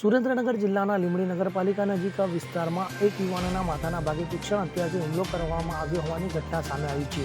સુરેન્દ્રનગર જિલ્લાના લીંબડી નગરપાલિકા નજીક વિસ્તારમાં એક યુવાનના માથાના ભાગે તીક્ષણ હત્યાથી હુમલો કરવામાં આવ્યો હોવાની ઘટના સામે આવી છે.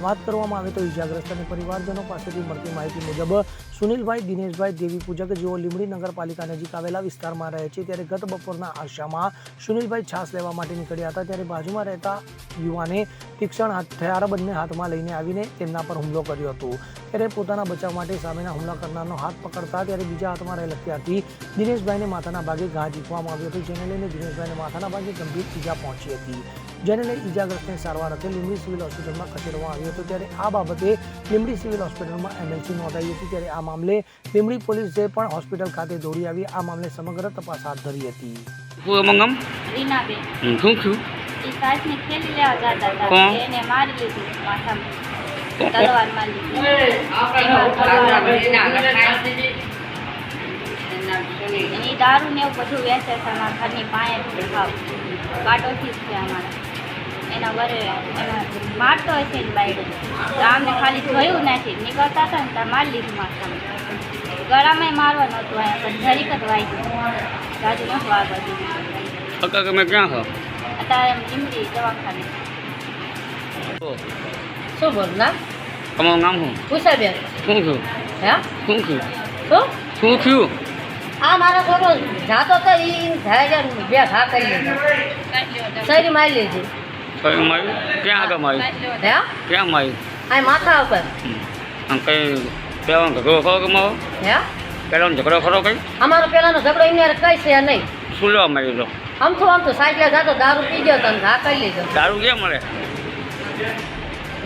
વાત કરવામાં આવે તો ઇજાગ્રસ્ત અને પરિવારજનો પાસેથી મળતી માહિતી મુજબ સુનિલભાઈ, દિનેશભાઈ દેવી પૂજક જેઓ લીંબડી નગરપાલિકા નજીક આવેલા વિસ્તારમાં રહે છે ત્યારે ગત બપોરના આશામાં સુનિલભાઈ છાસ લેવા માટે નીકળ્યા હતા ત્યારે બાજુમાં રહેતા યુવાને તીક્ષ્ણ હથિયાર બંને હાથમાં લઈને આવીને તેમના પર હુમલો કર્યો હતો. ત્યારે પોતાના બચાવ માટે સામેના હુમલા કરનારનો હાથ પકડતા ત્યારે બીજા હાથમાં રહેલ હથિયારથી દિનેશભાઈને માથાના ભાગે ઘા ઝીકવામાં આવ્યો હતો જેને લઈને દિનેશભાઈને માથાના ભાગે ગંભીર ઈજા પહોંચી હતી. જેને લઈ ઈજાગ્રસ્તને સારવાર અર્થે લીંબડી સિવિલ હોસ્પિટલમાં ખસેડવામાં આવ્યો હતો ત્યારે આ બાબતે લીંબડી સિવિલ હોસ્પિટલમાં એમએલસી નોંધાઈ હતી ત્યારે આ મામલે લીંબડી પોલીસે પણ હોસ્પિટલ ખાતે દોડી આવી આ મામલે સમગ્ર તપાસ હાથ ધરી હતી. મંગમ રીનાબેન. શું થયું? એ સાસને ખેલી લેવા જતા હતા એને મારી લીધી માથામાં. તલવાર એની દારૂ ને એવું બધું વેચે છે અમારા ઘરની પાસે કાંટોથી જ છે અમારા એના વરે એના મારતો હશે ને બાયડે તો આમને ખાલી જોયું નથી નીકળતા હતા ને ત્યાં મારી લીધું માથામાં ગળામાં મારવા નહોતું અહીંયા પણ જરીક જ વાગ્યું રાજુ નહોતું આગળ તમે ક્યાં છો? અત્યારે એમ લીમડી દવાખાને. શું બોલ? ના? તમારું નામ શું? પૂછાબેન શું છું હે? શું છું શું? શું થયું? આ મારો છોકરો જાતો તો એ થાય બે ઘા કરી લીધા શરીર મારી લીધી કઈ માર્યું ક્યાં આગળ માર્યું હે? ક્યાં માર્યું આ માથા ઉપર. આમ કઈ પેલો ઝઘડો ખરો કે મારો? હે? પહેલાનો ઝઘડો ખરો કઈ? અમારો પેલાનો ઝઘડો એમને કઈ છે નહીં. શું લેવા માર્યું તો આમ તો આમ તો સાયકલે જાતો દારૂ પી ગયો તો ઘા કરી લીધો. દારૂ ક્યાં મળે?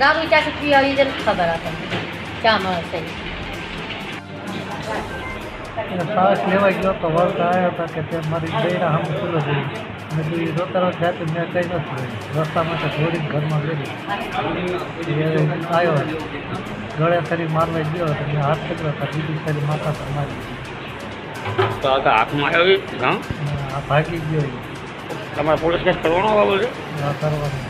દારૂ ક્યાંથી પી આવી છે ખબર આપણને ક્યાં મળે છે શ્વાસ લેવા ગયો તો વર્ત આવ્યો હતા કે તે મારી બૈરા હમ ખુલ્લો થઈ મેં તું રોતા રોતા રોત જાતે મેં કંઈ નથી રસ્તામાં તો દોડીને ઘરમાં ગયેલી આવ્યો. ગળે ફરી મારવા ગયો તો મેં હાથ પકડ્યો હતા બીજી ફરી માથા પર મારી તો આગળ હાથમાં આવ્યો હા? ભાગી ગયો તમારે પોલીસ કેસ કરવાનો બાબત છે? કરવાનું.